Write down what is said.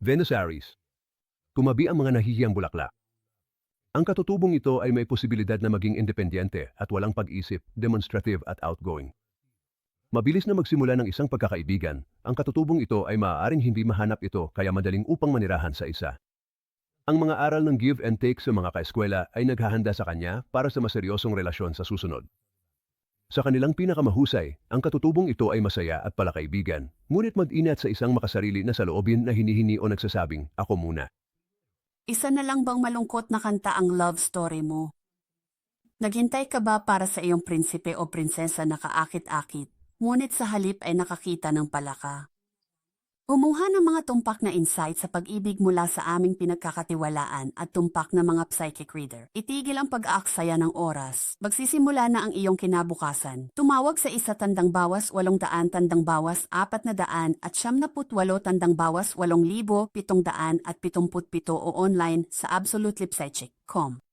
Venusaries. Tumabi ang mga nahihiyang bulaklak. Ang katutubong ito ay may posibilidad na maging independyente at walang pag-isip, demonstrative at outgoing. Mabilis na magsimula ng isang pagkakaibigan, ang katutubong ito ay maaaring hindi mahanap ito kaya madaling upang manirahan sa isa. Ang mga aral ng give and take sa mga kaeskwela ay naghahanda sa kanya para sa maseryosong relasyon sa susunod. Sa kanilang pinakamahusay, ang katutubong ito ay masaya at palakaibigan, ngunit mag-inat sa isang makasarili na saloobin na hinihini o nagsasabing, ako muna. Isa na lang bang malungkot na kanta ang love story mo? Naghintay ka ba para sa iyong prinsipe o prinsesa na kaakit-akit, ngunit sa halip ay nakakita ng palaka? Kumuha ng mga tumpak na insight sa pag-ibig mula sa aming pinagkakatiwalaan at tumpak na mga psychic reader. Itigil ang pag-aaksaya ng oras. Magsisimula na ang iyong kinabukasan. Tumawag sa isa tandang bawas walong daan tandang bawas apat na daan at siyam na putwalo tandang bawas walong libo pitong daan at pitumput pito o online sa absolutelypsychic.com.